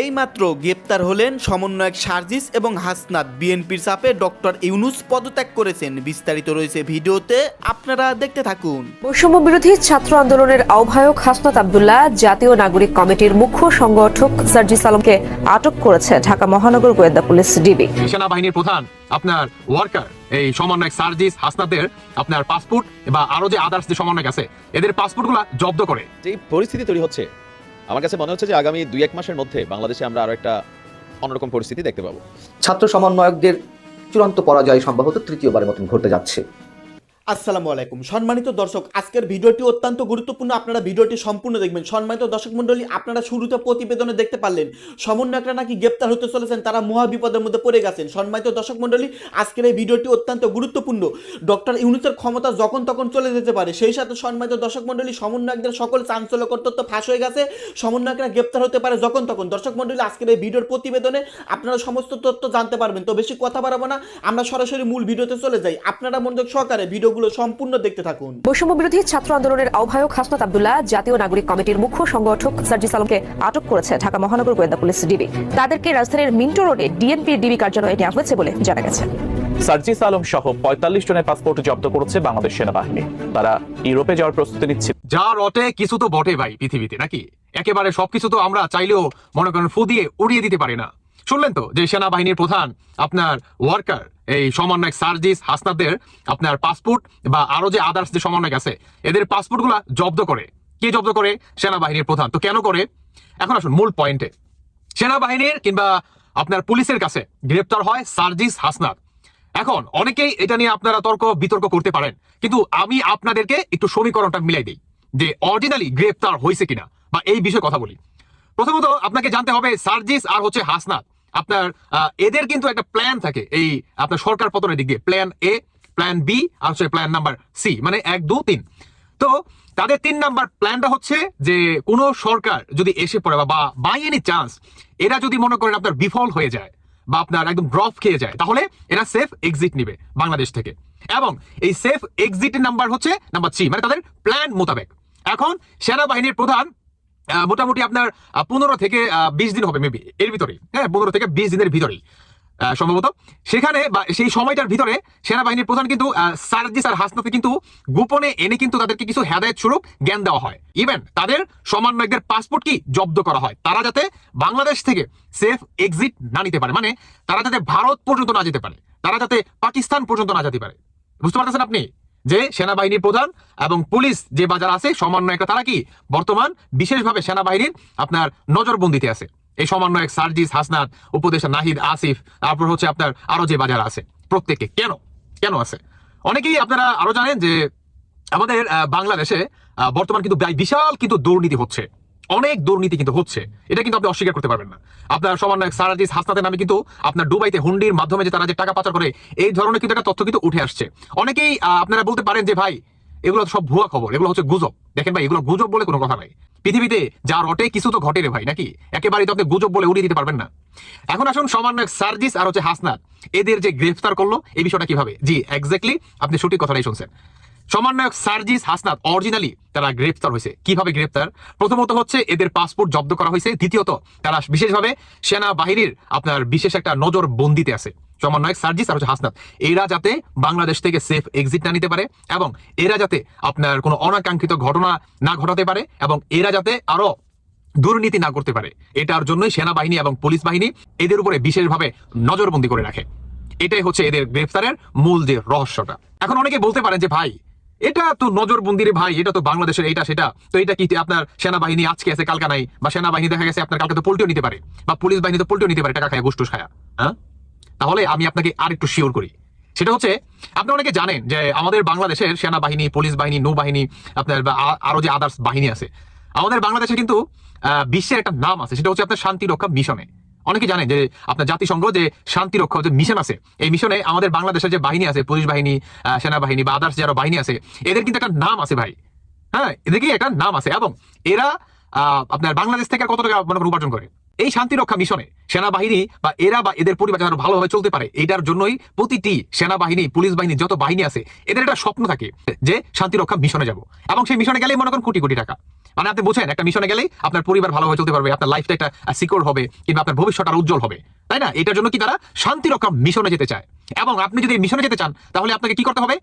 এইমাত্র গ্রেপ্তার হলেন সমন্বয়ক সার্জিস এবং হাসনাত। বিএনপির চাপে ডক্টর ইউনুস পদত্যাগ করেছেন। বিস্তারিত রয়েছে ভিডিওতে আপনারা দেখতে থাকুন। বৈষম্য বিরোধী ছাত্র আন্দোলনের আহ্বায়ক হাসনাত আবদুল্লাহ জাতীয় নাগরিক কমিটির মুখ্য সংগঠক সার্জিস আলমকে আটক করেছে ঢাকা মহানগর গোয়েন্দা পুলিশ ডিবি। সেনাবাহিনীর প্রধান আপনার ওয়ার্কার এই সমন্বয়ক সার্জিস হাসনাদের আপনার পাসপোর্ট বা আরও যে আদার্স যে সমন্বয়ক আছে এদের পাসপোর্টগুলো জব্দ করে। যে পরিস্থিতি তৈরি হচ্ছে আমার কাছে মনে হচ্ছে যে আগামী দুই এক মাসের মধ্যে বাংলাদেশে আমরা আরও একটা অন্যরকম পরিস্থিতি দেখতে পাবো। ছাত্র সমন্বয়কদের চূড়ান্ত পরাজয় সম্ভবত তৃতীয়বারের মতন ঘটতে যাচ্ছে। আসসালামু আলাইকুম। সম্মানিত দর্শক, আজকের ভিডিওটি অত্যন্ত গুরুত্বপূর্ণ। আপনারা ভিডিওটি সম্পূর্ণ দেখবেন। সম্মানিত দর্শক মণ্ডলী, আপনারা শুরুতে প্রতিবেদনে দেখতে পারলেন, সমন্বয়করা নাকি গ্রেপ্তার হতে চলেছেন, তারা মহা বিপদের মধ্যে পড়ে গেছেন। সম্মানিত দর্শক মণ্ডলী, আজকের এই ভিডিওটি অত্যন্ত গুরুত্বপূর্ণ। ডক্টর ইউনুসের ক্ষমতা যখন তখন চলে যেতে পারে, সেই সাথে সম্মানিত দর্শক মণ্ডলী, সমন্বয়কদের সকল চাঞ্চল্যকর তথ্য ফাঁস হয়ে গেছে। সমন্বয়করা গ্রেপ্তার হতে পারে যখন তখন। দর্শক মণ্ডলী, আজকের এই ভিডিওর প্রতিবেদনে আপনারা সমস্ত তথ্য জানতে পারবেন, তো বেশি কথা বাড়াবো না। আমরা সরাসরি মূল ভিডিওতে চলে যাই। আপনারা মনোযোগ সহকারে ভিডিওগুলো সম্পূর্ণ দেখতে থাকুন। বৈষম্য বিরোধী ছাত্র আন্দোলনের আহ্বায়ক হাসনাত আবদুল্লাহ জাতীয় নাগরিক কমিটির মুখ্য সংগঠক সার্জিস আলমকে আটক করেছে ঢাকা মহানগর গোয়েন্দা পুলিশ ডিবি। তাদেরকে রাজধানীর মিন্টো রোডে ডিএনপির ডিবি কার্যালয়ে নেওয়া হয়েছে বলে জানা গেছে। সার্জিস আলম সহ পঁয়তাল্লিশ জনের পাসপোর্ট জব্দ করেছে বাংলাদেশ সেনাবাহিনী। তারা ইউরোপে যাওয়ার প্রস্তুতি নিচ্ছে। যা রটে কিছু তো বটে ভাই পৃথিবীতে নাকি? একেবারে সবকিছু তো আমরা চাইলেও মনে করেন ফু দিয়ে উড়িয়ে দিতে পারি না। শুনলেন তো যে সেনাবাহিনীর প্রধান আপনার ওয়ার্কার এই সমন্বয়ক সার্জিস হাসনাদের আপনার পাসপোর্ট বা আরও যে আদার্স যে সমন্বয়ক আছে, এদের পাসপোর্টগুলো জব্দ করে। কে জব্দ করে? সেনাবাহিনীর প্রধান। তো কেন করে? এখন আসুন মূল পয়েন্টে সেনাবাহিনীর কিংবা আপনার পুলিশের কাছে গ্রেপ্তার হয় সার্জিস হাসনাত। এখন অনেকেই এটা নিয়ে আপনারা তর্ক, বিতর্ক করতে পারেন। কিন্তু আমি আপনাদেরকে একটু সমীকরণটা মিলাই দিই যে অরিজিনালি গ্রেপ্তার হয়েছে কিনা বা এই বিষয়ে কথা বলি। প্রথমত আপনাকে জানতে হবে সার্জিস আর হচ্ছে হাসনাত। আপনার এদের কিন্তু একটা প্ল্যান থাকে। এই আপনার সরকার পতনের দিক দিয়ে প্ল্যান এ প্ল্যান বি আর হচ্ছে প্ল্যান নাম্বার সি মানে এক, দু, তিন। তো তাদের তিন নাম্বার প্ল্যানটা হচ্ছে যে, কোনো সরকার যদি এসে পড়ে বা বাই এনি চান্স এরা যদি মনে করেন আপনার বিফল হয়ে যায় বা আপনার একদম ড্রপ খেয়ে যায়, তাহলে এরা সেফ এক্সিট নিবে বাংলাদেশ থেকে। এবং এই সেফ এক্সিট নাম্বার হচ্ছে নাম্বার থ্রি মানে তাদের প্ল্যান মোতাবেক। এখন সেনাবাহিনীর প্রধান মোটামুটি আপনার পনেরো থেকে বিশ দিন হবে মেবি এর ভিতরেই। হ্যাঁ পনেরো থেকে বিশ দিনের ভিতরেই সম্ভবত। সেখানে বা সেই সময়টার ভিতরে সেনাবাহিনীর প্রধান কিন্তু আহ, সার্জিস আর হাসনাতে কিন্তু গোপনে এনে কিন্তু তাদেরকে কিছু হেদায়ত স্বরূপ জ্ঞান দেওয়া হয়। ইভেন তাদের সমন্বয়কদের পাসপোর্ট কি জব্দ করা হয় তারা যাতে বাংলাদেশ থেকে সেফ এক্সিট না নিতে পারে। মানে তারা যাতে ভারত পর্যন্ত না যেতে পারে তারা যাতে পাকিস্তান পর্যন্ত না যেতে পারে। বুঝতে পারতেছেন আপনি? যে সেনাবাহিনীর প্রধান এবং পুলিশ যে বাজার আছে সমন্বয়করা তারা কি? বর্তমান বিশেষভাবে সেনাবাহিনীর আপনার নজরবন্দিতে আছে। এই সমন্বয়ক সার্জিস হাসনাত উপদেশা নাহিদ আসিফ, তারপর হচ্ছে আপনার আরও যে বাজার আছে, প্রত্যেকে কেন? কেন আছে? অনেকেই আপনারা আরও জানেন যে আমাদের বাংলাদেশে বর্তমান কিন্তু বিশাল কিন্তু দুর্নীতি হচ্ছে। অনেক দুর্নীতি কিন্তু হচ্ছে। এটা কিন্তু আপনি অস্বীকার করতে পারবেন না। আপনার সমন্বয়ক সারাজিস হাসনাতের নামে কিন্তু আপনার দুবাইতে হুন্ডির মাধ্যমে যে তারা যে টাকা পাচার করে, এই ধরনের কিন্তু একটা তথ্য কিন্তু উঠে আসছে। অনেকেই আপনারা বলতে পারেন যে, ভাই, এগুলো সব ভুয়া খবর, এগুলো হচ্ছে গুজব। দেখেন ভাই, এগুলো গুজব বলে কোনো কথা নাই। পৃথিবীতে যা রটে, কিছু তো ঘটে রে ভাই, নাকি? একেবারেই তো আপনি গুজব বলে উড়িয়ে দিতে পারবেন না। এখন আসুন সমন্বয়ক সার্জিস আর হচ্ছে হাসনাত, এদের যে গ্রেফতার করল, এই বিষয়টা কীভাবে? জি এক্স্যাক্টলি আপনি সঠিক কথাটাই শুনছেন। সমন্বয়ক সার্জিস হাসনাত অরিজিনালি তারা গ্রেফতার হয়েছে। কীভাবে গ্রেফতার প্রথমত হচ্ছে এদের পাসপোর্ট জব্দ করা হয়েছে। দ্বিতীয়ত, তারা বিশেষভাবে সেনাবাহিনীর আপনার বিশেষ একটা নজর বন্দিতে আছে। সমন্বয়ক সার্জিস আর হচ্ছে হাসনাত। এরা যাতে বাংলাদেশ থেকে সেফ এক্সিট না নিতে পারে এবং এরা যাতে আপনার কোনো অনাকাঙ্ক্ষিত ঘটনা না ঘটাতে পারে এবং এরা যাতে আরও দুর্নীতি না করতে পারে। এটার জন্যই সেনাবাহিনী এবং পুলিশ বাহিনী এদের উপরে বিশেষভাবে নজরবন্দি করে রাখে। এটাই হচ্ছে এদের গ্রেফতারের মূল যে রহস্যটা। এখন অনেকে বলতে পারেন যে, ভাই এটা তো নজরবন্দি রে ভাই, এটা তো বাংলাদেশের এটা সেটা। তো এটা কি আপনার সেনাবাহিনী আজকে আছে, কালকা নাই? বা সেনাবাহিনী দেখা গেছে আপনার কালকে তো পোল্টিও নিতে পারে। বা পুলিশ বাহিনী তো পোল্টিও নিতে পারে, টাকা খায় গোষ্ঠুস খায়া। হ্যাঁ? তাহলে আমি আপনাকে আর একটু শিওর করি। সেটা হচ্ছে, আপনি অনেকে জানেন যে আমাদের বাংলাদেশের সেনাবাহিনী, পুলিশ বাহিনী, নৌবাহিনী, আপনার আরও যে আদার্স বাহিনী আছে, আমাদের বাংলাদেশে কিন্তু বিশ্বের একটা নাম আছে, সেটা হচ্ছে আপনার শান্তি রক্ষা মিশনে। অনেকে জানে যে আপনার জাতিসংঘ যে শান্তি রক্ষা যে মিশন আছে, এই মিশনে আমাদের বাংলাদেশের যে বাহিনী আছে, পুলিশ বাহিনী সেনাবাহিনী বা আদার্স যারা বাহিনী আছে, এদের কিন্তু একটা নাম আছে ভাই। হ্যাঁ এদেরকে একটা নাম আছে। এবং এরা আপনার বাংলাদেশ থেকে কত টাকা মনে উপার্জন করে? এই শান্তি রক্ষা মিশনে সেনাবাহিনী বা এরা বা এদের পরিবার যেন ভালোভাবে চলতে পারে এটার জন্যই প্রতিটি সেনাবাহিনী, পুলিশ বাহিনী যত বাহিনী আছে, এদের একটা স্বপ্ন থাকে যে শান্তি রক্ষা মিশনে যাব। এবং সেই মিশনে গেলেই মনে করেন কোটি কোটি টাকা। মানে আপনি বোঝেন, একটা মিশনে গেলেই আপনার পরিবার ভালোভাবে চলতে পারবে, আপনার লাইফটা একটা সিকিউর হবে, কিংবা আপনার ভবিষ্যৎ উজ্জ্বল হবে। তাই না? এটার জন্য কি তারা শান্তিরক্ষা মিশনে যেতে চায়। এবং আপনি যদি মিশনে যেতে চান, তাহলে আপনাকে কি করতে হবে?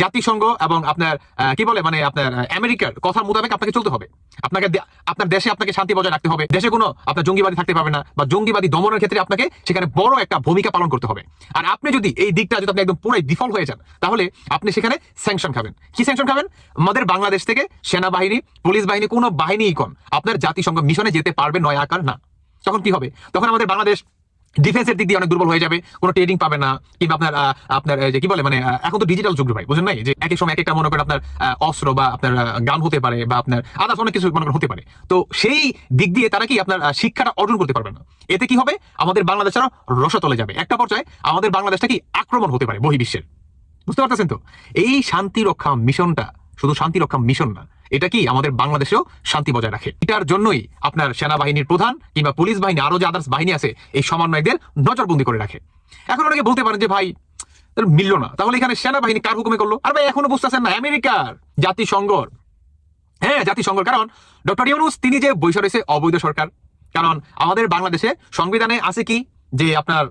জাতিসংঘ এবং আপনার কি বলে মানে আপনার আমেরিকার কথা মোতাবেক আপনাকে চলতে হবে। আপনাকে আপনার দেশে আপনাকে শান্তি বজায় রাখতে হবে। দেশে কোনো আপনার জঙ্গিবাদী থাকতে পারবে না বা জঙ্গিবাদী দমনের ক্ষেত্রে আপনাকে সেখানে বড় একটা ভূমিকা পালন করতে হবে। আর আপনি যদি এই দিকটা যদি আপনি একদম পুরাই ডিফল্ট হয়ে যান, তাহলে আপনি সেখানে স্যাংশন খাবেন। কি স্যাংশন খাবেন? আমাদের বাংলাদেশ থেকে সেনাবাহিনী, পুলিশ বাহিনী, কোনো বাহিনী কোন আপনার জাতিসংঘ মিশনে যেতে পারবে নয় আকার না। তখন কি হবে? তখন আমাদের বাংলাদেশ ডিফেন্সের দিক দিয়ে অনেক দুর্বল হয়ে যাবে, কোনো ট্রেডিং পাবে না, কিংবা আপনার আপনার যে কি বলে মানে এখন তো ডিজিটাল যুগ ভাই বুঝেন নাই? যে এক এক সময় এক একটা, মনে করেন আপনার অস্ত্র বা আপনার গান হতে পারে বা আপনার আদার্স অনেক কিছু মনে করেন হতে পারে। তো সেই দিক দিয়ে তারা কি আপনার শিক্ষাটা অর্জন করতে পারবে না। এতে কি হবে? আমাদের বাংলাদেশেরও রসতলে যাবে। একটা পর্যায়ে আমাদের বাংলাদেশটা কি আক্রমণ হতে পারে বহির্বিশ্বের? বুঝতে পারতেছেন তো? এই শান্তি রক্ষা মিশনটা শুধু শান্তি রক্ষা মিশন না এটা কি আমাদের বাংলাদেশেও শান্তি বজায় রাখে? এটার জন্যই আপনার সেনাবাহিনীর প্রধান কিংবা পুলিশ বাহিনী আরও যে আদার্স বাহিনী আছে, এই সমন্বয়কদের নজরবন্দি করে রাখে। এখন অনেকে বলতে পারেন যে, ভাই মিললো না। তাহলে এখানে সেনাবাহিনী কার হুকুমে করল? আর ভাই, এখনও বুঝতেছেন না, আমেরিকার জাতিসংঘর। হ্যাঁ জাতিসংঘর, কারণ ডক্টর ইউনুস, তিনি যে বৈশ রয়েছে, অবৈধ সরকার। কারণ আমাদের বাংলাদেশে সংবিধানে আছে কি? যে আপনার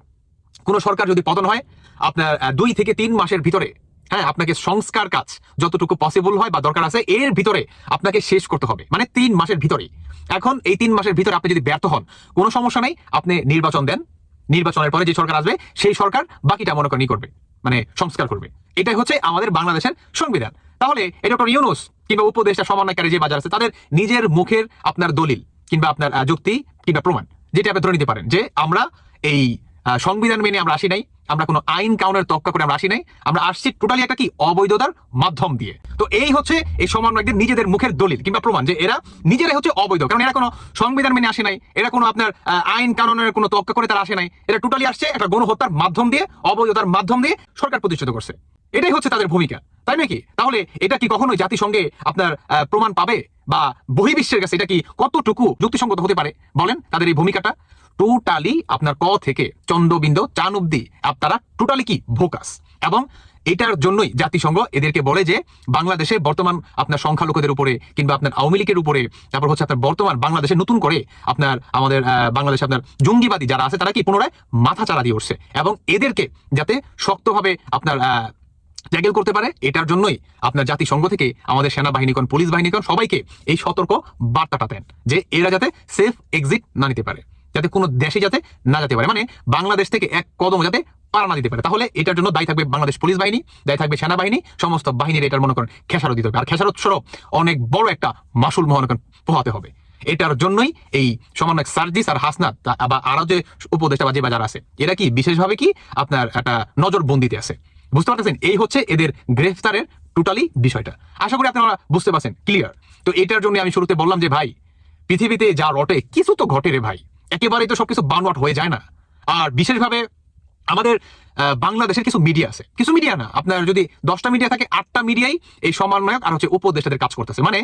কোন সরকার যদি পতন হয়, আপনার দুই থেকে তিন মাসের ভিতরে হ্যাঁ আপনাকে সংস্কার কাজ যতটুকু পসিবল হয় বা দরকার আছে, এর ভিতরে আপনাকে শেষ করতে হবে। মানে তিন মাসের ভিতরে এখন এই তিন মাসের ভিতরে আপনি যদি ব্যর্থ হন, কোনো সমস্যা নেই, আপনি নির্বাচন দেন। নির্বাচনের পরে যে সরকার আসবে, সেই সরকার বাকিটা মনে করেন করবে মানে সংস্কার করবে। এটাই হচ্ছে আমাদের বাংলাদেশের সংবিধান। তাহলে এই ডক্টর ইউনুস কিংবা উপদেষ্টা সমন্বয়কারী যে বাজার আছে, তাদের নিজের মুখের আপনার দলিল কিংবা আপনার যুক্তি কিংবা প্রমাণ, যেটা আপনি ধরে নিতে পারেন যে আমরা এই সংবিধান মেনে আমরা আসি নাই, আমরা কোনো আইন কাউনের তক্কা করে আমরা আসি নাই, আমরা আসছি টোটালি একটা কি? অবৈধতার মাধ্যম দিয়ে। তো এই হচ্ছে এই সমন্বয়কদের নিজেদের মুখের দলিল কিংবা প্রমাণ যে এরা নিজেরাই হচ্ছে অবৈধ। কারণ এরা কোনো সংবিধান মেনে আসে নাই, এরা কোনো আপনার আইন কানুনের কোনো তক্কা করে তারা আসে নাই, এরা টোটালি আসছে একটা গণহত্যার মাধ্যম দিয়ে, অবৈধতার মাধ্যম দিয়ে সরকার প্রতিষ্ঠিত করছে। এটাই হচ্ছে তাদের ভূমিকা, তাই নাকি তাহলে এটা কি কখনোই জাতিসংঘে আপনার প্রমাণ পাবে? বা বহির্বিশ্বের কাছে এটা কি কতটুকু যুক্তিসঙ্গত হতে পারে? বলেন তাদের এই ভূমিকাটা। টোটালি আপনার ক থেকে চন্দ্রবিন্দু, চান অব্দি আপনারা টোটালি কি? ভোকাস। এবং এটার জন্যই জাতিসংঘ এদেরকে বলে যে, বাংলাদেশে বর্তমান আপনার সংখ্যালঘুদের উপরে কিংবা আপনার আওয়ামী লীগের উপরে, তারপর হচ্ছে আপনার বর্তমান বাংলাদেশে নতুন করে আপনার আমাদের বাংলাদেশে আপনার জঙ্গিবাদী যারা আছে, তারা কি পুনরায় মাথা চারা দিয়ে উঠছে। এবং এদেরকে যাতে শক্তভাবে আপনার ট্যাগেল করতে পারে, এটার জন্যই আপনার জাতিসংঘ থেকে আমাদের সেনাবাহিনীগণ, পুলিশ বাহিনীগণ সবাইকে এই সতর্ক বার্তাটা দেন যে, এরা যাতে সেফ এক্সিট না নিতে পারে। যাতে কোনো দেশে যাতে না যেতে পারে। মানে বাংলাদেশ থেকে এক কদম যাতে পার না দিতে পারে। তাহলে এটার জন্য দায়ী থাকবে বাংলাদেশ পুলিশ বাহিনী, দায়ী থাকবে সেনাবাহিনী, সমস্ত বাহিনীর এটার মনে করেন খেসারত দিতে হবে। আর খেসারত স্বরূপ অনেক বড় একটা মাসুল মনে করেন পোহাতে হবে। এটার জন্যই এই সমন্বয়ক সার্জিস আর হাসনাত বা আরও যে উপদেষ্টা বা যে বাজার আছে, এরা কি বিশেষভাবে কি আপনার একটা নজরবন্দিতে আছে? বুঝতে পারতেছেন? এই হচ্ছে এদের গ্রেফতারের টোটালি বিষয়টা। আশা করি আপনারা বুঝতে পারছেন, ক্লিয়ার। তো এটার জন্য আমি শুরুতে বললাম যে, ভাই, পৃথিবীতে যা রটে, কিছু তো ঘটে রে ভাই। একেবারেই তো সবকিছু বানওয়াট হয়ে যায় না। আর বিশেষভাবে আমাদের বাংলাদেশের কিছু মিডিয়া আছে। কিছু মিডিয়া না, আপনার যদি দশটা মিডিয়া থাকে, আটটা মিডিয়াই এই সমন্বয়ক আর হচ্ছে উপদেষ্টাদের কাজ করতেছে। মানে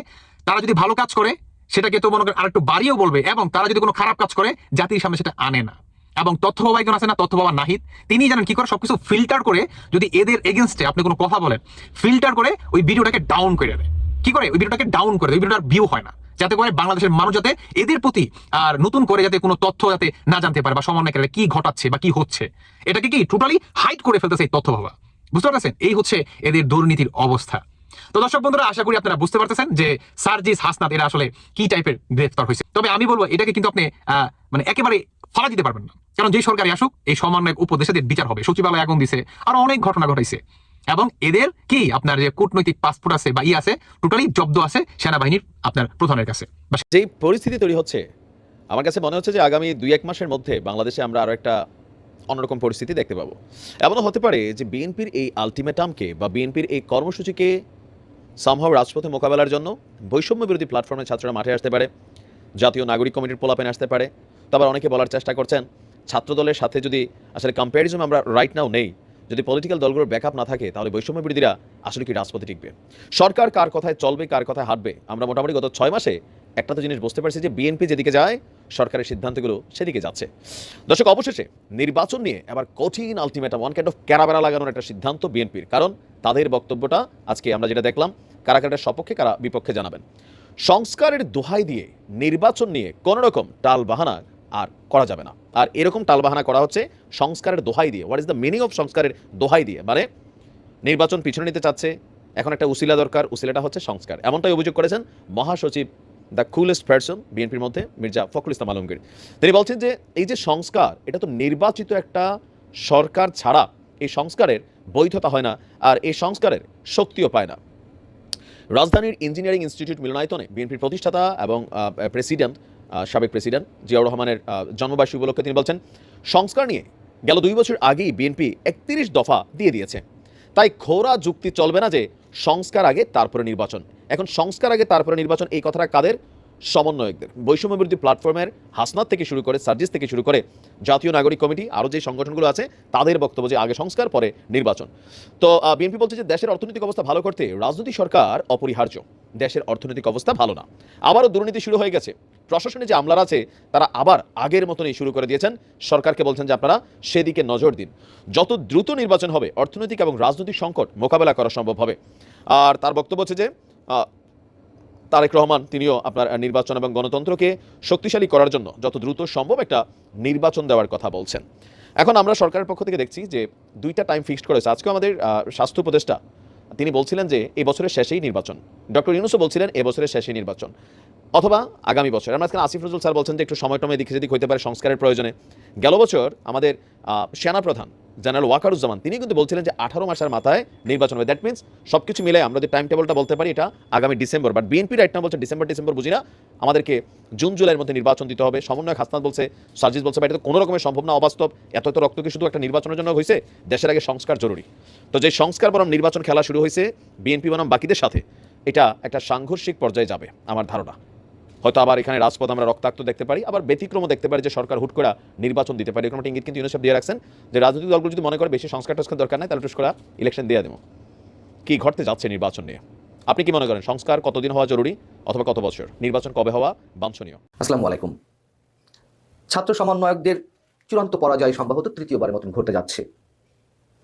তারা যদি ভালো কাজ করে, সেটাকে তো মনে করেন আরেকটু বাড়িয়েও বলবে, এবং তারা যদি কোনো খারাপ কাজ করে, জাতির সামনে সেটা আনে না। এবং তথ্য বাবা একজন আছে না তথ্য বাবা নাহিদ, তিনি জানেন কি করে সবকিছু ফিল্টার করে যদি এদের এগেনস্টে আপনি কোনো কথা বলেন ফিল্টার করে ওই ভিডিওটাকে ডাউন করে দেয়। কি করে? ওই ভিডিওটাকে ডাউন করে দেয় ভিডিওটার ভিউ হয় না। যাতে করে বাংলাদেশের মানুষ যাতে এদের প্রতি আর নতুন করে যাতে কোনো তথ্য যাতে না জানতে পারে বা সমন্বয়কারীরা কি ঘটাচ্ছে বা কি হচ্ছে, এটাকে কি টোটালি হাইড করে ফেলতেছে এই তথ্য বাবা। বুঝতে পারছেন এই হচ্ছে এদের দুর্নীতির অবস্থা। তো দর্শক বন্ধুরা, আশা করি আপনারা বুঝতে পারতেছেন যে সার্জিস হাসনাত এরা আসলে কি টাইপের গ্রেফতার হয়েছে। তবে আমি বলব, এটাকে কিন্তু আপনি মানে একেবারে ফালা দিতে পারবেন না। কারণ যে সরকারি আসুক, এই সমন্বয়ক উপদেশাদের বিচার হবে। সচিবালয় আগুন দিছে, আরও অনেক ঘটনা ঘটাইছে। এবং এদের কি? আপনার যে কূটনৈতিক পাসপোর্ট আছে বা ই আছে টোটালি জব্দ আছে সেনাবাহিনীর আপনার প্রধানের কাছে। যেই পরিস্থিতি তৈরি হচ্ছে, আমার কাছে মনে হচ্ছে যে আগামী দুই এক মাসের মধ্যে বাংলাদেশে আমরা আরও একটা অন্যরকম পরিস্থিতি দেখতে পাবো। এমনও হতে পারে যে বিএনপির এই আলটিমেটামকে বা বিএনপির এই কর্মসূচিকে সম্ভব রাজপথে মোকাবেলার জন্য বৈষম্য বিরোধী প্ল্যাটফর্মে ছাত্ররা মাঠে আসতে পারে, জাতীয় নাগরিক কমিটির পোলাপেন আসতে পারে। তারপর অনেকে বলার চেষ্টা করছেন, ছাত্রদলের সাথে যদি আসলে কম্প্যারিজম আমরা রাইট নাও নেই যদি পলিটিক্যাল দলগুলোর ব্যাকআপ না থাকে, তাহলে বৈষম্য বিরোধীরা আসলে কি রাজপথে টিকবে? সরকার কার কথায় চলবে, কার কথায় হাঁটবে? আমরা মোটামুটি গত ছয় মাসে একটা তো জিনিস বুঝতে পারছি যে বিএনপি যেদিকে যায়, সরকারের সিদ্ধান্তগুলো সেদিকে যাচ্ছে। দর্শক, অবশেষে নির্বাচন নিয়ে এবার কঠিন আলটিমেটাম ওয়ান কাইন্ড অফ ক্যারাবেড়া লাগানোর একটা সিদ্ধান্ত বিএনপির কারণ তাদের বক্তব্যটা আজকে আমরা যেটা দেখলাম, কারা কারা সপক্ষে, কারা বিপক্ষে জানাবেন। সংস্কারের দোহাই দিয়ে নির্বাচন নিয়ে কোনোরকম টাল বাহানা আর করা যাবে না। আর এরকম টাল বাহানা করা হচ্ছে সংস্কারের দোহাই দিয়ে। What is the meaning of সংস্কারের দোহাই দিয়ে? মানে নির্বাচন পিছনে নিতে চাচ্ছে, এখন একটা উসিলা দরকার, উসিলাটা হচ্ছে সংস্কার। এমনটাই অভিযোগ করেছেন মহাসচিব দ্য কুলেস্ট পার্সন বিএনপির মধ্যে, মির্জা ফখরুল ইসলাম আলমগীর। তিনি বলছেন যে, এই যে সংস্কার, এটা তো নির্বাচিত একটা সরকার ছাড়া এই সংস্কারের বৈধতা হয় না, আর এই সংস্কারের শক্তিও পায় না। রাজধানীর ইঞ্জিনিয়ারিং ইনস্টিটিউট মিলনায়তনে বিএনপির প্রতিষ্ঠাতা এবং প্রেসিডেন্ট সাবেক প্রেসিডেন্ট জিয়াউর রহমানের জন্মবার্ষিকী উপলক্ষে তিনি বলছেন, সংস্কার নিয়ে গেল দুই বছর আগেই বিএনপি একত্রিশ দফা দিয়ে দিয়েছে। তাই খোরা যুক্তি চলবে না যে সংস্কার আগে, তারপরে নির্বাচন। এখন সংস্কার আগে, তারপরে নির্বাচন, এই কথাটা কাদের? সমন্বয়কদের। বৈষম্য বিরোধী প্ল্যাটফর্মের হাসনাত থেকে শুরু করে, সার্জিস থেকে শুরু করে জাতীয় নাগরিক কমিটি, আরও যে সংগঠনগুলো আছে, তাদের বক্তব্য যে আগে সংস্কার, পরে নির্বাচন। তো বিএনপি বলছে যে দেশের অর্থনৈতিক অবস্থা ভালো করতে রাজনৈতিক সরকার অপরিহার্য। দেশের অর্থনৈতিক অবস্থা ভালো না। আবারও দুর্নীতি শুরু হয়ে গেছে। প্রশাসনে যে আমলারা আছে, তারা আবার আগের মতনই শুরু করে দিয়েছেন। সরকারকে বলছেন যে আপনারা সেদিকে নজর দিন। যত দ্রুত নির্বাচন হবে, অর্থনৈতিক এবং রাজনৈতিক সংকট মোকাবেলা করা সম্ভব হবে। আর তার বক্তব্য হচ্ছে যে তারেক রহমান তিনিও আপনার নির্বাচন এবং গণতন্ত্রকে শক্তিশালী করার জন্য যত দ্রুত সম্ভব একটা নির্বাচন দেওয়ার কথা বলছেন। এখন আমরা সরকারের পক্ষ থেকে দেখছি যে দুইটা টাইম ফিক্সড করেছে। আজকে আমাদের স্বাস্থ্য উপদেষ্টা তিনি বলছিলেন যে এই বছরের শেষেই নির্বাচন। ডক্টর ইউনুসও বলছিলেন এ বছরের শেষেই নির্বাচন। অথবা আগামী বছর। আমরা আজকে আসিফ নজরুল স্যার বলছেন যে একটু সময় টমে দিকে যেদিক হইতে পারে সংস্কারের প্রয়োজনে। গেল বছর আমাদের সেনাপ্রধান জেনারেল ওয়াকারুজ্জামান। তিনি কিন্তু বলছিলেন যে আঠারো মাসের মাথায় নির্বাচন হবে। দ্যাট মিনস সব কিছু মিলে আমরা যে টাইম টেবলটা বলতে পারি এটা আগামী ডিসেম্বর বাট বিএনপি রাইট না বলছে ডিসেম্বর ডিসেম্বর বুঝি না। আমাদেরকে জুন জুলাইয়ের মধ্যে নির্বাচন দিতে হবে। সমন্বয় হাসনাত বলছে সার্জিস বলছে এটা তো কোনো রকমের সম্ভব না, অবাস্তব। এত এত রক্ত কি শুধু একটা নির্বাচনের জন্য হয়েছে দেশের আগে সংস্কার জরুরি। তো যে সংস্কার বনাম নির্বাচন খেলা শুরু হয়েছে বিএনপি বনাম বাকিদের সাথে, এটা একটা সাংঘর্ষিক পর্যায়ে যাবে, আমার ধারণা। হয়তো আবার এখানে রাজপথ আমরা রক্তাক্ত দেখতে পারি, আবার ব্যতিক্রমও দেখতে পারি যে সরকার হুট করে নির্বাচন দিতে পারে। এরকম একটা ইঙ্গিত কিন্তু ইউনিসেফ দিয়ে রাখছেন যে রাজনৈতিক দলগুলো যদি মনে করে বেশি সংস্কার টস্কার দরকার নাই, তাহলে টুস করে ইলেকশন দিয়ে দেবো। কি ঘটতে যাচ্ছে নির্বাচন নিয়ে? আপনি কি মনে করেন সংস্কার কতদিন হওয়া জরুরি অথবা কত বছর? নির্বাচন কবে হওয়া বাঞ্ছনীয়? আসসালামু আলাইকুম। ছাত্র সমন্বয়কদের চূড়ান্ত পরাজয় সম্ভবত তৃতীয়বারের মতন ঘটতে যাচ্ছে।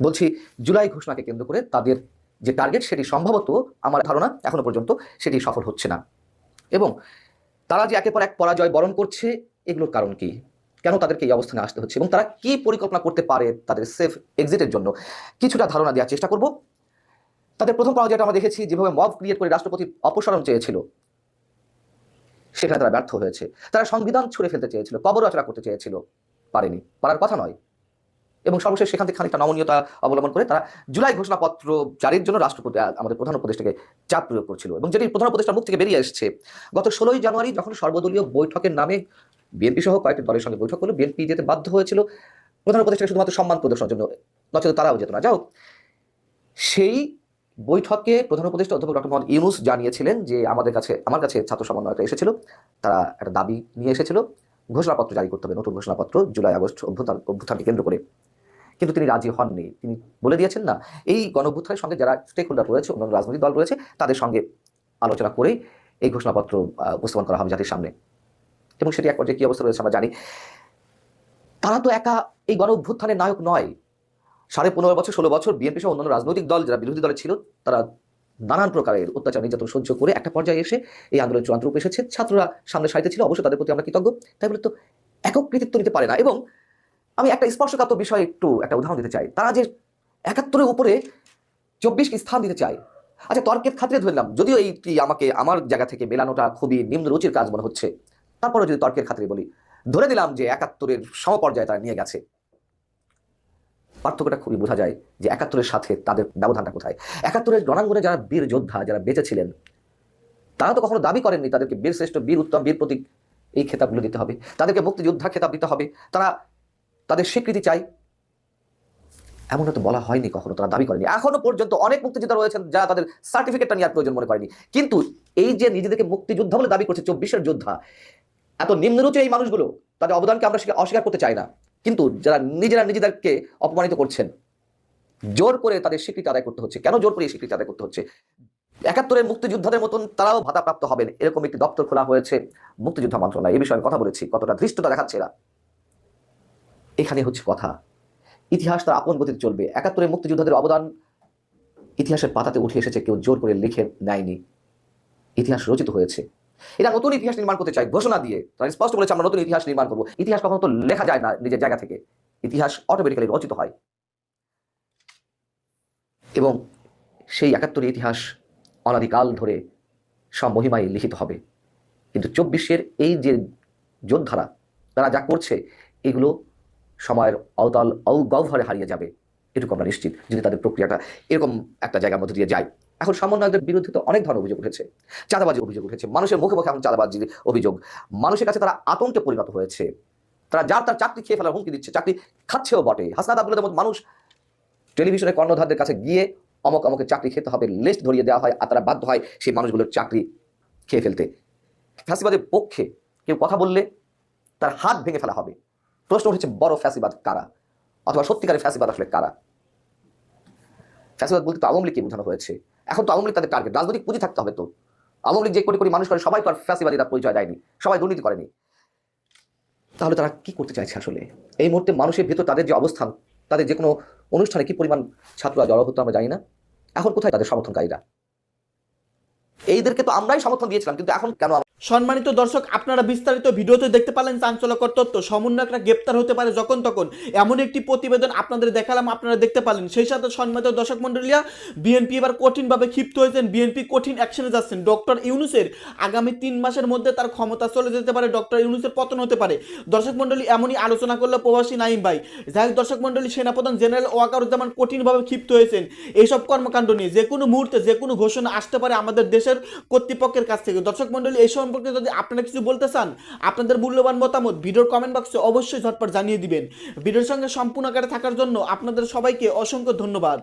বলছি, জুলাই ঘোষণাকে কেন্দ্র করে তাদের যে টার্গেট সেটি সম্ভবত আমার ধারণা এখনও পর্যন্ত সেটি সফল হচ্ছে না। এবং তারা যে একের পর এক পরাজয় বরণ করছে, এগুলোর কারণ কি? কেন তাদেরকে এই অবস্থানে আসতে হচ্ছে এবং তারা কি পরিকল্পনা করতে পারে তাদের সেফ এক্সিটের জন্য? কিছুটা ধারণা দেওয়ার চেষ্টা করব। তাদের প্রথম পরাজয়টা আমরা দেখেছি, যেভাবে মব ক্রিয়েট করে রাষ্ট্রপতির অপসারণ চেয়েছিল, সেখানে তারা ব্যর্থ হয়েছে। তারা সংবিধান ছুঁড়ে ফেলতে চেয়েছিল, কবর রচনা করতে চেয়েছিল, পারেনি, পারার কথা নয়। এবং সর্বশেষ সেখান থেকে খানিকটা নমনীয়তা অবলম্বন করে তারা জুলাই ঘোষণাপত্র জারির জন্য রাষ্ট্রপতি আমাদের প্রধান উপদেষ্টাকে চাপ প্রয়োগ করছিল। এবং যেটি প্রধান উপদেষ্টার মুখ থেকে বেরিয়ে এসেছে, গত ষোলোই জানুয়ারি যখন সর্বদলীয় বৈঠকের নামে বিএনপি সহ কয়েকটি দলের সঙ্গে বৈঠক করল বিএনপি যেতে বাধ্য হয়েছিল। প্রধান উপদেষ্টাকে শুধুমাত্র সম্মান প্রদর্শনের জন্য, নচেত তারাও যেত না। যাও সেই বৈঠকে প্রধান উপদেষ্টা অধ্যাপক ডক্টর মোহাম্মদ ইউনুস জানিয়েছিলেন যে আমাদের কাছে, আমার কাছে ছাত্র সমন্বয়করা এসেছিল। তারা একটা দাবি নিয়ে এসেছিল, ঘোষণাপত্র জারি করতে হবে, নতুন ঘোষণাপত্র জুলাই আগস্ট অভ্যুত্থান, অভ্যুত্থানকে কেন্দ্র করে। কিন্তু তিনি রাজি হননি। তিনি বলে দিয়েছেন না, এই গণঅভ্যুত্থানের সঙ্গে যারা স্টেক হোল্ডার রয়েছে, অন্যান্য রাজনৈতিক দল রয়েছে, তাদের সঙ্গে আলোচনা করেই এই ঘোষণাপত্র উপস্থাপন করা হবে জাতির সামনে। এবং সেটি এক পর্যায়ে কী অবস্থা রয়েছে আমরা জানি। তারা তো একা এই গণ অভ্যুত্থানের নায়ক নয়। সাড়ে পনেরো বছর, ষোলো বছর বিএনপি সহ অন্যান্য রাজনৈতিক দল, যারা বিরোধী দলে ছিল, তারা নানান প্রকারের অত্যাচার, নির্যাতন সহ্য করে একটা পর্যায়ে এসে এই আন্দোলন চূড়ান্ত রূপ এসেছে। ছাত্ররা সামনে সারিতে ছিল অবশ্যই তাদের প্রতি আমরা কৃতজ্ঞ। তাই বলে তো একক কৃতিত্ব নিতে পারে না। এবং আমি একটা স্পর্শকাতর বিষয় একটু একটা উদাহরণ দিতে চাই। তারা যে একাত্তরের উপরে চব্বিশকে স্থান দিতে চায় আচ্ছা তর্কের খাতিরে ধরলাম যদিও এইটি আমাকে, আমার জায়গা থেকে মেলানোটা খুবই নিম্ন রুচির কাজ মনে হচ্ছে তারপরে যদি তর্কের খাতিরে বলি, ধরে দিলাম যে একাত্তরের সমপর্যায়ে তারা নিয়ে গেছে। পার্থক্যটা খুবই বোঝা যায় যে একাত্তরের সাথে তাদের ব্যবধানটা কোথায়। একাত্তরের রণাঙ্গনে যারা বীর যোদ্ধা, যারা বেঁচে ছিলেন, তারা তো কখনো দাবি করেননি তাদেরকে বীর শ্রেষ্ঠ বীর, উত্তম বীর প্রতীক এই খেতাবগুলো দিতে হবে, তাদেরকে মুক্তিযোদ্ধা খেতাব দিতে হবে, তারা তাদের স্বীকৃতি চাই। এমনটা তো বলা হয়নি কখনো, তারা দাবি করেনি। এখনও পর্যন্ত অনেক মুক্তিযোদ্ধা রয়েছেন যারা তাদের সার্টিফিকেটটা নেওয়ার প্রয়োজন মনে করেনি। কিন্তু এই যে নিজেদেরকে মুক্তিযোদ্ধা বলে দাবি করছে চব্বিশের যোদ্ধা, এত নিম্নরুচি এই মানুষগুলো, তাদের অবদানকে আমরা স্বীকার- অস্বীকার করতে চাই না। কিন্তু যারা নিজেরা নিজেদেরকে অপমানিত করছেন, জোর করে তাদের স্বীকৃতি আদায় করতে হচ্ছে। কেন জোর করে স্বীকৃতি আদায় করতে হচ্ছে? একাত্তরের মুক্তিযোদ্ধাদের মতন তারাও ভাতাপ্রাপ্ত হবেন। এরকম একটি দপ্তর খোলা হয়েছে মুক্তিযোদ্ধা মন্ত্রণালয়। এই বিষয়ে কথা বলেছি। কতটা ধৃষ্টতা দেখাচ্ছে এরা। এখানে হচ্ছে কথা। ইতিহাস তার আপন গতিতে চলবে। একাত্তরের মুক্তিযোদ্ধাদের অবদান ইতিহাসের পাতাতে উঠে এসেছে, কেউ জোর করে লিখে নেয়নি। ইতিহাস রচিত হয়েছে। এরা নতুন ইতিহাস নির্মাণ করতে চাই ঘোষণা দিয়ে। তারা স্পষ্ট বলেছে, আমরা নতুন ইতিহাস নির্মাণ করব। ইতিহাস কখনো তো লেখা যায় না নিজের জায়গা থেকে। ইতিহাস অটোমেটিক্যালি রচিত হয়। এবং সেই একাত্তরের ইতিহাস অনাদিকাল ধরে সমহিমায় লিখিত হবে। কিন্তু চব্বিশের এই যে যোদ্ধারা, তারা যা করছে, এগুলো সময়ের অতল গহ্বরে হারিয়ে যাবে, এটুকু আমরা নিশ্চিত যদি তাদের প্রক্রিয়াটা এরকম একটা জায়গার মধ্যে দিয়ে যায়। এখন সমন্বয়কদের বিরুদ্ধে তো অনেক ধরনের অভিযোগ উঠেছে চাঁদাবাজি অভিযোগ উঠেছে, মানুষের মুখে মুখে এখন চাঁদাবাজির অভিযোগ। মানুষের কাছে তারা আতঙ্কে পরিণত হয়েছে। তারা যার তার চাকরি খেয়ে ফেলার হুমকি দিচ্ছে, চাকরি খাচ্ছেও বটে। হাসনাদ আবদুল্লাদের মানুষ টেলিভিশনের কর্ণধারদের কাছে গিয়ে অমক অমকে চাকরি খেতে হবে লিস্ট ধরিয়ে দেওয়া হয় আর তারা বাধ্য হয় সেই মানুষগুলোর চাকরি খেয়ে ফেলতে। ফ্যাসিবাদের পক্ষে কেউ কথা বললে তার হাত ভেঙে ফেলা হবে। প্রশ্ন উঠেছে, বড় ফ্যাসিবাদ কারা? অথবা সত্যিকারের ফ্যাসিবাদ আসলে কারা? ফ্যাসিবাদ বলতে তো আওয়ামী লীগকে বোঝানো হয়েছে। এখন তো আওয়ামী লীগ তাদের টার্গেট রাজনৈতিক পুঁজি থাকতে হবে তো। আওয়ামী লীগ যে কোটি কোটি মানুষ করে, সবাই তো আর ফ্যাসিবাদী তার পরিচয় দেয়নি। সবাই দুর্নীতি করেনি। তাহলে তারা কি করতে চাইছে আসলে? এই মুহূর্তে মানুষের ভেতর তাদের যে অবস্থান, তাদের যে কোনো অনুষ্ঠানে কি পরিমাণ ছাত্ররা জড়ো হতো আমরা জানি না। এখন কোথায় তাদের সমর্থনকারীরা? এইদেরকে তো আমরাই সমর্থন দিয়েছিলাম, কিন্তু এখন কেন সম্মানিত দর্শক, আপনারা বিস্তারিত ভিডিওতে দেখতে পারলেন চাঞ্চলকর তথ্য। সমন্বয়করা গ্রেপ্তার হতে পারে যখন তখন। এমন একটি প্রতিবেদন আপনাদের দেখালাম, আপনারা দেখতে পারলেন সেই সাথে সম্মানিত দর্শক মন্ডলীরা বিএনপি এবার কঠিনভাবে ক্ষিপ্ত হয়েছেন। বিএনপি কঠিন অ্যাকশনে যাচ্ছেন। ডক্টর ইউনুসের আগামী তিন মাসের মধ্যে তার ক্ষমতা চলে যেতে পারে। ডক্টর ইউনুসের পতন হতে পারে। দর্শক মন্ডলী এমনই আলোচনা করল প্রবাসী নাইম ভাই। যাই দর্শক মন্ডলী সেনাপ্রধান জেনারেল ওয়াকারুজ্জামান কঠিনভাবে ক্ষিপ্ত হয়েছেন। এইসব কর্মকাণ্ড নিয়ে যে কোনো মুহূর্তে যে কোনো ঘোষণা আসতে পারে আমাদের দেশের কর্তৃপক্ষের কাছ থেকে। দর্শক মন্ডলী এই সম্পর্কে যদি আপনারা কিছু বলতে চান, আপনাদের মূল্যবান মতামত ভিডিওর কমেন্ট বক্সে অবশ্যই ঝটপট জানিয়ে দিবেন। ভিডিওর সঙ্গে সম্পূর্ণ আকারে থাকার জন্য আপনাদের সবাইকে অসংখ্য ধন্যবাদ।